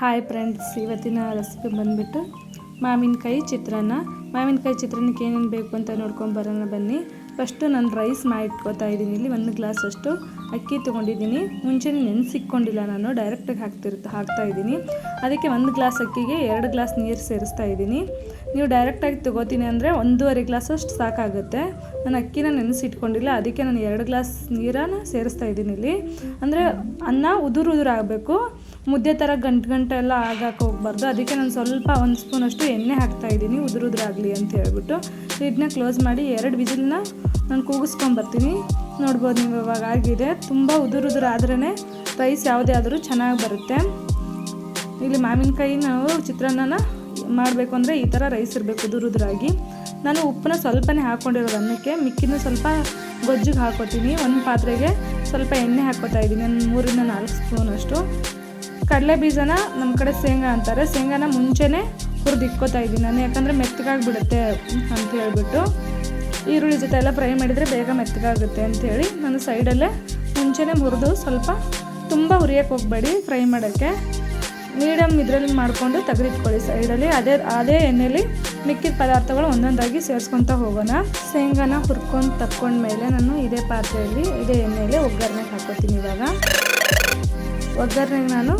Hi friends ಇವತ್ತಿನ recipe ಬಂದುಬಿಟ್ಟು ಮಾವಿನಕಾಯಿ ಚಿತ್ರಾನ್ನ. ಮಾವಿನಕಾಯಿ ಚಿತ್ರಾನ್ನಕ್ಕೆ ಏನೇನು ಬೇಕು ಅಂತ ನೋಡ್ಕೊಂಡು ಬರೋಣ ಬನ್ನಿ. ಫಸ್ಟು ನಾನು ರೈಸ್ ಮಾಡಿಟ್ಕೋತಾ ಇದ್ದೀನಿ. ಇಲ್ಲಿ ಒಂದು ಗ್ಲಾಸಷ್ಟು ಅಕ್ಕಿ ತೊಗೊಂಡಿದ್ದೀನಿ. ಮುಂಚೆನೇ ನೆನೆಸಿಕ್ಕೊಂಡಿಲ್ಲ ನಾನು ಡೈರೆಕ್ಟಾಗಿ ಹಾಕ್ತಿರ್ತ, ಹಾಕ್ತಾ ಇದ್ದೀನಿ. ಅದಕ್ಕೆ ಒಂದು ಗ್ಲಾಸ್ ಅಕ್ಕಿಗೆ ಎರಡು ಗ್ಲಾಸ್ ನೀರು ಸೇರಿಸ್ತಾ ಇದ್ದೀನಿ. ನೀವು ಡೈರೆಕ್ಟಾಗಿ ತೊಗೋತೀನಿ ಅಂದರೆ ಒಂದೂವರೆ ಗ್ಲಾಸಷ್ಟು ಸಾಕಾಗುತ್ತೆ. ನಾನು ಅಕ್ಕಿನ ನೆನೆಸಿಟ್ಕೊಂಡಿಲ್ಲ, ಅದಕ್ಕೆ ನಾನು ಎರಡು ಗ್ಲಾಸ್ ನೀರನ್ನು ಸೇರಿಸ್ತಾ ಇದ್ದೀನಿ ಇಲ್ಲಿ. ಅಂದರೆ ಅನ್ನ ಉದುರು ಉದುರು ಆಗಬೇಕು. ಮುದ್ದೆ ಥರ ಗಂಟು ಗಂಟೆ ಎಲ್ಲ ಆಗಕ್ಕೆ ಹೋಗ್ಬಾರ್ದು. ಅದಕ್ಕೆ ನಾನು ಸ್ವಲ್ಪ ಒಂದು ಸ್ಪೂನಷ್ಟು ಎಣ್ಣೆ ಹಾಕ್ತಾ ಇದ್ದೀನಿ, ಉದುರು ಉದುರಾಗಲಿ ಅಂತ ಹೇಳ್ಬಿಟ್ಟು. ಇದನ್ನ ಕ್ಲೋಸ್ ಮಾಡಿ ಎರಡು ವಿಜಿಲ್ನ ನಾನು ಕೂಗಿಸ್ಕೊಂಬರ್ತೀನಿ ನೋಡ್ಬೋದು ನೀವು ಇವಾಗ ಆಗಿದೆ. ತುಂಬ ಉದುರು ಆದ್ರೇ ರೈಸ್ ಯಾವುದೇ ಆದರೂ ಚೆನ್ನಾಗಿ ಬರುತ್ತೆ. ಇಲ್ಲಿ ಮಾವಿನಕಾಯಿ ನಾವು ಚಿತ್ರಾನ್ನನ ಮಾಡಬೇಕು ಅಂದರೆ ಈ ಥರ ರೈಸ್ ಇರಬೇಕು ಉದುರು ಉದುರಾಗಿ ನಾನು ಉಪ್ಪನ್ನ ಸ್ವಲ್ಪನೇ ಹಾಕ್ಕೊಂಡಿರೋದು ಅನ್ನಕ್ಕೆ ಮಿಕ್ಕಿನ ಸ್ವಲ್ಪ ಗೊಜ್ಜಿಗೆ ಹಾಕೋತೀನಿ. ಒಂದು ಪಾತ್ರೆಗೆ ಸ್ವಲ್ಪ ಎಣ್ಣೆ ಹಾಕೋತಾ ಇದ್ದೀನಿ. ಒಂದು ಮೂರಿಂದ ನಾಲ್ಕು ಸ್ಪೂನಷ್ಟು ಕಡಲೆ ಬೀಜನ ನಮ್ಮ ಕಡೆ ಶೇಂಗಾ ಅಂತಾರೆ. ಶೇಂಗಾನ ಮುಂಚೆನೇ ಹುರಿದು ಇಕ್ಕೋತಾ ಇದ್ದೀನಿ ನಾನು. ಯಾಕಂದರೆ ಮೆತ್ತಗಾಗಿಬಿಡುತ್ತೆ ಅಂತ ಹೇಳ್ಬಿಟ್ಟು. ಈರುಳ್ಳಿ ಜೊತೆ ಎಲ್ಲ ಫ್ರೈ ಮಾಡಿದರೆ ಬೇಗ ಮೆತ್ತಗಾಗುತ್ತೆ ಅಂಥೇಳಿ ನಾನು ಸೈಡಲ್ಲೇ ಮುಂಚೆನೇ ಮುರಿದು ಸ್ವಲ್ಪ ತುಂಬ ಹುರಿಯೋಕ್ಕೆ ಹೋಗಬೇಡಿ ಫ್ರೈ ಮಾಡೋಕ್ಕೆ. ಮೀಡಿಯಮ್ ಇದರಲ್ಲಿ ಮಾಡಿಕೊಂಡು ತೆಗೆದಿಟ್ಕೊಳ್ಳಿ ಸೈಡಲ್ಲಿ. ಅದೇ ಅದೇ ಎಣ್ಣೆಯಲ್ಲಿ ಮಿಕ್ಕಿದ ಪದಾರ್ಥಗಳು ಒಂದೊಂದಾಗಿ ಸೇರಿಸ್ಕೊತ ಹೋಗೋಣ. ಶೇಂಗಾನ ಹುರ್ಕೊಂಡು ತಕ್ಕೊಂಡ್ಮೇಲೆ ನಾನು ಇದೇ ಪಾತ್ರೆಯಲ್ಲಿ, ಇದೇ ಎಣ್ಣೆಯಲ್ಲಿ ಒಗ್ಗರಣೆಗೆ ಹಾಕೋತೀನಿ ಇವಾಗ. ಒಗ್ಗರಣೆಗೆ ನಾನು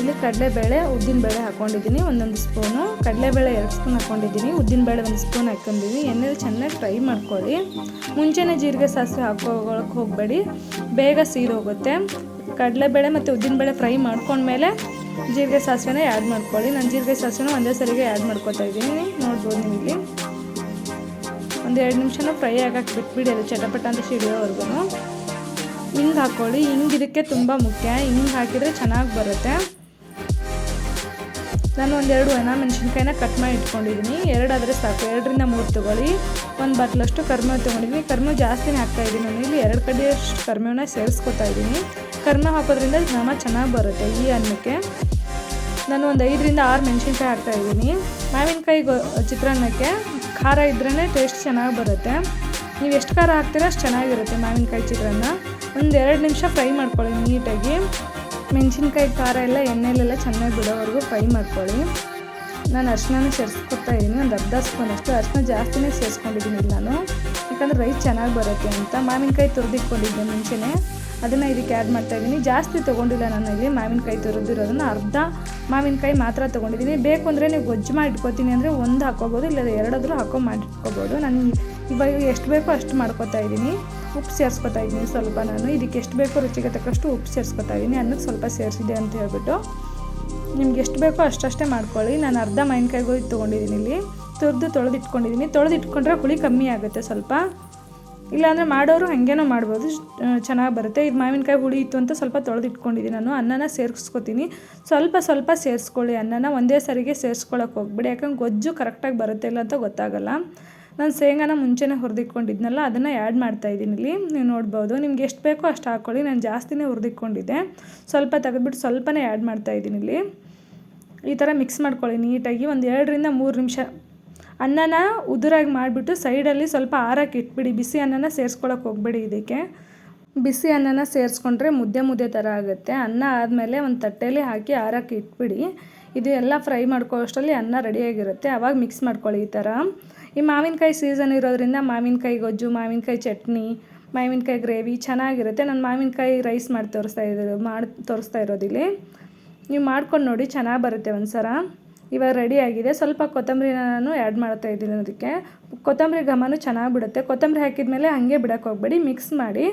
ಇಲ್ಲಿ ಕಡಲೆಬೇಳೆ ಉದ್ದಿನಬೇಳೆ ಹಾಕ್ಕೊಂಡಿದ್ದೀನಿ ಒಂದೊಂದು ಸ್ಪೂನು ಕಡಲೆಬೇಳೆ ಎರಡು ಸ್ಪೂನ್ ಹಾಕ್ಕೊಂಡಿದ್ದೀನಿ ಉದ್ದಿನಬೇಳೆ ಒಂದು ಸ್ಪೂನ್ ಹಾಕ್ಕೊಂಡಿದ್ದೀನಿ ಎಣ್ಣೆಲಿ ಚೆನ್ನಾಗಿ ಫ್ರೈ ಮಾಡ್ಕೊಳ್ಳಿ. ಮುಂಚೆನೇ ಜೀರಿಗೆ, ಸಾಸಿವೆ ಹಾಕೋಳಕ್ಕೆ ಹೋಗಬೇಡಿ. ಬೇಗ ಸೀದೋಗುತ್ತೆ ಕಡಲೆಬೇಳೆ ಮತ್ತು ಉದ್ದಿನಬೇಳೆ ಫ್ರೈ ಮಾಡ್ಕೊಂಡ್ಮೇಲೆ ಜೀರಿಗೆ, ಸಾಸಿವೆನ ಆ್ಯಡ್ ಮಾಡ್ಕೊಳ್ಳಿ. ನಾನು ಜೀರಿಗೆ, ಸಾಸಿವೆನ ಒಂದೇ ಸರಿಗೆ ಆ್ಯಡ್ ಮಾಡ್ಕೊತಾ ಇದ್ದೀನಿ. ನೋಡ್ಬೋದು ಇಲ್ಲಿ ಒಂದು ಎರಡು ನಿಮಿಷನೂ ಫ್ರೈ ಆಗಕ್ಕೆ ಬಿಟ್ಬಿಡಿ. ಅದು ಚಟಪಟ ಅಂತ ಸಿಡಿಯೋವರೆಗೂ ಹಿಂಗೆ ಹಾಕ್ಕೊಳ್ಳಿ ಹಿಂಗೆ ಇದಕ್ಕೆ ತುಂಬ ಮುಖ್ಯ. ಹಿಂಗೆ ಹಾಕಿದರೆ ಚೆನ್ನಾಗಿ ಬರುತ್ತೆ. ನಾನು ಒಂದೆರಡು ಒಣ ಮೆಣಸಿನ್ಕಾಯಿನ ಕಟ್ ಮಾಡಿ ಇಟ್ಕೊಂಡಿದ್ದೀನಿ ಎರಡಾದರೆ ಸಾಕು. ಎರಡರಿಂದ ಮೂರು ತೊಗೊಳ್ಳಿ. ಒಂದು ಬಟ್ಲಷ್ಟು ಕರ್ಮ ತೊಗೊಂಡಿದ್ದೀನಿ ಕರ್ಮ ಜಾಸ್ತಿನೇ ಹಾಕ್ತಾಯಿದ್ದೀನಿ ನಾನು ಇಲ್ಲಿ ಎರಡು ಕಡೆಯಷ್ಟು ಕರ್ಮೇವನ್ನ ಸೇರಿಸ್ಕೊತಾ ಇದ್ದೀನಿ ಕರ್ಮ ಹಾಕೋದ್ರಿಂದ ಘಮ ಚೆನ್ನಾಗಿ ಬರುತ್ತೆ ಈ ಅನ್ನಕ್ಕೆ. ನಾನು ಒಂದು ಐದರಿಂದ ಆರು ಮೆಣಸಿನ್ಕಾಯಿ ಹಾಕ್ತಾಯಿದ್ದೀನಿ ಮಾವಿನಕಾಯಿ ಚಿತ್ರಾನ್ನಕ್ಕೆ ಖಾರ ಇದ್ರೇ ಟೇಸ್ಟ್ ಚೆನ್ನಾಗಿ ಬರುತ್ತೆ. ನೀವು ಎಷ್ಟು ಖಾರ ಹಾಕ್ತೀರ ಅಷ್ಟು ಚೆನ್ನಾಗಿರುತ್ತೆ ಮಾವಿನಕಾಯಿ ಚಿತ್ರಾನ್ನ. ಒಂದು ಎರಡು ನಿಮಿಷ ಫ್ರೈ ಮಾಡ್ಕೊಳ್ಳಿ ನೀಟಾಗಿ. ಮೆಣಸಿನ್ಕಾಯಿ ಖಾರ ಎಲ್ಲ ಎಣ್ಣೆಲೆಲ್ಲ ಚೆನ್ನಾಗಿ ಬಿಡೋವರೆಗೂ ಫ್ರೈ ಮಾಡ್ಕೊಳ್ಳಿ. ನಾನು ಅರ್ಶಿನ ಸೇರಿಸ್ಕೊಡ್ತಾ ಇದ್ದೀನಿ ಒಂದು ಅರ್ಧ ಸ್ಪೂನ್ ಅಷ್ಟು ಅರ್ಶಿನ ಜಾಸ್ತಿನೇ ಸೇರಿಸ್ಕೊಂಡಿದ್ದೀನಿ ನಾನು. ಯಾಕಂದರೆ ರೈಸ್ ಚೆನ್ನಾಗಿ ಬರುತ್ತೆ ಅಂತ. ಮಾವಿನಕಾಯಿ ತುರಿದಿಟ್ಕೊಂಡಿದ್ದೆ ಮುಂಚೆನೇ. ಅದನ್ನು ಇದಕ್ಕೆ ಆ್ಯಡ್ ಮಾಡ್ತಾಯಿದ್ದೀನಿ ಜಾಸ್ತಿ ತೊಗೊಂಡಿಲ್ಲ ನಾನು ಇಲ್ಲಿ ಮಾವಿನಕಾಯಿ ತುರಿದಿರೋದನ್ನು. ಅರ್ಧ ಮಾವಿನಕಾಯಿ ಮಾತ್ರ ತೊಗೊಂಡಿದ್ದೀನಿ ಬೇಕು ಅಂದರೆ ನೀವು ಗೊಜ್ಜು ಮಾಡಿ ಇಟ್ಕೊತೀನಿ ಅಂದರೆ ಒಂದು ಹಾಕ್ಕೋಬೋದು ಇಲ್ಲ ಎರಡಾದರೂ ಹಾಕೋ ಮಾಡಿಟ್ಕೋಬೋದು. ನಾನು ಇವಾಗ ಎಷ್ಟು ಬೇಕೋ ಅಷ್ಟು ಮಾಡ್ಕೋತಾ ಇದ್ದೀನಿ ಉಪ್ಪು ಸೇರಿಸ್ಕೊತಾ ಇದ್ದೀನಿ ಸ್ವಲ್ಪ ನಾನು ಇದಕ್ಕೆ ಎಷ್ಟು ಬೇಕೋ ರುಚಿಗೆ ತಕ್ಕಷ್ಟು ಉಪ್ಪು ಸೇರಿಸ್ಕೊತಾ ಇದ್ದೀನಿ. ಅನ್ನಕ್ಕೆ ಸ್ವಲ್ಪ ಸೇರಿಸಿದೆ ಅಂತ ಹೇಳ್ಬಿಟ್ಟು. ನಿಮ್ಗೆ ಎಷ್ಟು ಬೇಕೋ ಅಷ್ಟಷ್ಟೇ ಮಾಡ್ಕೊಳ್ಳಿ. ನಾನು ಅರ್ಧ ಮಾವಿನಕಾಯಿಗೂ ತೊಗೊಂಡಿದ್ದೀನಿ ಇಲ್ಲಿ. ತುರಿದು ತೊಳೆದು ಇಟ್ಕೊಂಡಿದ್ದೀನಿ ಹುಳಿ ಕಮ್ಮಿ ಆಗುತ್ತೆ ಸ್ವಲ್ಪ. ಇಲ್ಲಾಂದರೆ ಮಾಡೋರು ಹಾಗೇನೋ ಮಾಡ್ಬೋದು. ಚೆನ್ನಾಗಿ ಬರುತ್ತೆ. ಇದು ಮಾವಿನಕಾಯಿ ಹುಳಿ ಇತ್ತು ಅಂತ ಸ್ವಲ್ಪ ತೊಳೆದು ಇಟ್ಕೊಂಡಿದ್ದೀನಿ ನಾನು. ಅನ್ನನ ಸೇರಿಸ್ಕೊತೀನಿ. ಸ್ವಲ್ಪ ಸ್ವಲ್ಪ ಸೇರಿಸ್ಕೊಳ್ಳಿ ಅನ್ನನ. ಒಂದೇ ಸರಿಗೆ ಸೇರಿಸ್ಕೊಳಕ್ಕೆ ಹೋಗ್ಬಿಡಿ. ಯಾಕಂದ್ರೆ ಗೊಜ್ಜು ಕರೆಕ್ಟಾಗಿ ಬರುತ್ತೆ ಇಲ್ಲ ಅಂತ ಗೊತ್ತಾಗಲ್ಲ. ನಾನು ಶೇಂಗಾನ ಮುಂಚೆನೇ ಹುರಿದಿಕ್ಕೊಂಡಿದ್ನಲ್ಲ ಅದನ್ನು ಆ್ಯಡ್ ಮಾಡ್ತಾಯಿದ್ದೀನಿ ಇಲ್ಲಿ. ನೀವು ನೋಡ್ಬೋದು, ನಿಮ್ಗೆ ಎಷ್ಟು ಬೇಕೋ ಅಷ್ಟು ಹಾಕ್ಕೊಳ್ಳಿ ನಾನು ಜಾಸ್ತಿನೇ ಹುರಿದಿಕ್ಕೊಂಡಿದ್ದೆ ಸ್ವಲ್ಪ ತೆಗೆದ್ಬಿಟ್ಟು ಸ್ವಲ್ಪನೇ ಆ್ಯಡ್ ಮಾಡ್ತಾಯಿದ್ದೀನಿ ಇಲ್ಲಿ. ಈ ಥರ ಮಿಕ್ಸ್ ಮಾಡ್ಕೊಳ್ಳಿ ನೀಟಾಗಿ, ಒಂದು ಎರಡರಿಂದ ಮೂರು ನಿಮಿಷ. ಅನ್ನನ ಉದುರಾಗಿ ಮಾಡಿಬಿಟ್ಟು ಸೈಡಲ್ಲಿ ಸ್ವಲ್ಪ ಆರಕ್ಕೆ ಇಟ್ಬಿಡಿ, ಬಿಸಿ ಅನ್ನನ ಸೇರಿಸ್ಕೊಳಕ್ಕೆ ಹೋಗಬೇಡಿ ಇದಕ್ಕೆ. ಬಿಸಿ ಅನ್ನನ ಸೇರಿಸ್ಕೊಂಡ್ರೆ ಮುದ್ದೆ ಮುದ್ದೆ ಥರ ಆಗುತ್ತೆ. ಅನ್ನ ಆದಮೇಲೆ ಒಂದು ತಟ್ಟೆಯಲ್ಲಿ ಹಾಕಿ ಆರಕ್ಕೆ ಇಟ್ಬಿಡಿ. ಇದು ಎಲ್ಲ ಫ್ರೈ ಮಾಡ್ಕೊಳ್ಳೋಷ್ಟರಲ್ಲಿ ಅನ್ನ ರೆಡಿಯಾಗಿರುತ್ತೆ ಆವಾಗ ಮಿಕ್ಸ್ ಮಾಡ್ಕೊಳ್ಳಿ ಈ ಥರ ಈ ಮಾವಿನಕಾಯಿ ಸೀಸನ್ ಇರೋದ್ರಿಂದ ಮಾವಿನಕಾಯಿ ಗೊಜ್ಜು, ಮಾವಿನಕಾಯಿ ಚಟ್ನಿ, ಮಾವಿನಕಾಯಿ ಗ್ರೇವಿ ಚೆನ್ನಾಗಿರುತ್ತೆ. ನಾನು ಮಾವಿನಕಾಯಿ ರೈಸ್ ಮಾಡಿ ತೋರಿಸ್ತಾ ಇರೋದು, ಮಾಡಿ ತೋರಿಸ್ತಾ ಇರೋದಿಲ್ಲಿ ನೀವು ಮಾಡ್ಕೊಂಡು ನೋಡಿ, ಚೆನ್ನಾಗಿ ಬರುತ್ತೆ ಒಂದು ಸಲ ಇವಾಗ ಆಗಿದೆ. ಸ್ವಲ್ಪ ಕೊತ್ತಂಬರಿನ ನಾನು ಆ್ಯಡ್ ಮಾಡ್ತಾ ಇದ್ದೀನಿ ಅದಕ್ಕೆ. ಕೊತ್ತಂಬರಿ ಘಮನೂ ಚೆನ್ನಾಗಿ ಬಿಡುತ್ತೆ. ಕೊತ್ತಂಬರಿ ಹಾಕಿದ ಮೇಲೆ ಹಾಗೆ ಬಿಡೋಕ್ಕೆ ಹೋಗಬೇಡಿ. ಮಿಕ್ಸ್ ಮಾಡಿ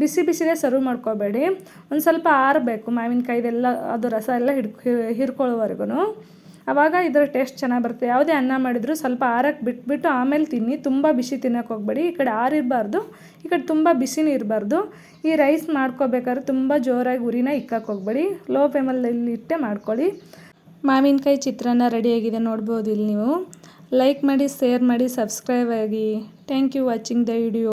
ಬಿಸಿ ಬಿಸಿಲೇ ಸರ್ವ್ ಮಾಡ್ಕೋಬೇಡಿ. ಒಂದು ಸ್ವಲ್ಪ ಆರಬೇಕು ಮಾವಿನಕಾಯಿದೆಲ್ಲ, ಅದು ರಸ ಎಲ್ಲ ಹಿಡ್ಕೊ ಹಿರ್ಕೊಳ್ಳೋವರೆಗೂ ಆವಾಗ ಇದರ ಟೇಸ್ಟ್ ಚೆನ್ನಾಗಿ ಬರುತ್ತೆ. ಯಾವುದೇ ಅನ್ನ ಮಾಡಿದರೂ ಸ್ವಲ್ಪ ಆರಕ್ಕೆ ಬಿಟ್ಬಿಟ್ಟು ಆಮೇಲೆ ತಿನ್ನಿ. ತುಂಬ ಬಿಸಿ ತಿನ್ನೋಕೆ ಹೋಗಬೇಡಿ. ಈ ಕಡೆ ಆರಿರಬಾರ್ದು ಈ ಕಡೆ ತುಂಬ ಬಿಸಿನೂ ಇರಬಾರ್ದು. ಈ ರೈಸ್ ಮಾಡ್ಕೋಬೇಕಾದ್ರೆ ತುಂಬ ಜೋರಾಗಿ ಉರಿನ ಇಕ್ಕಕ್ಕೆ ಹೋಗಬೇಡಿ. ಲೋ ಫ್ಲೇಮಲ್ಲಿ ಇಟ್ಟೆ ಮಾಡ್ಕೊಳ್ಳಿ. ಮಾವಿನಕಾಯಿ ಚಿತ್ರಾನ್ನ ರೆಡಿಯಾಗಿದೆ ನೋಡ್ಬೋದು ಇಲ್ಲಿ ನೀವು. ಲೈಕ್ ಮಾಡಿ ಶೇರ್ ಮಾಡಿ ಸಬ್ಸ್ಕ್ರೈಬ್ ಆಗಿ. Thank you watching the video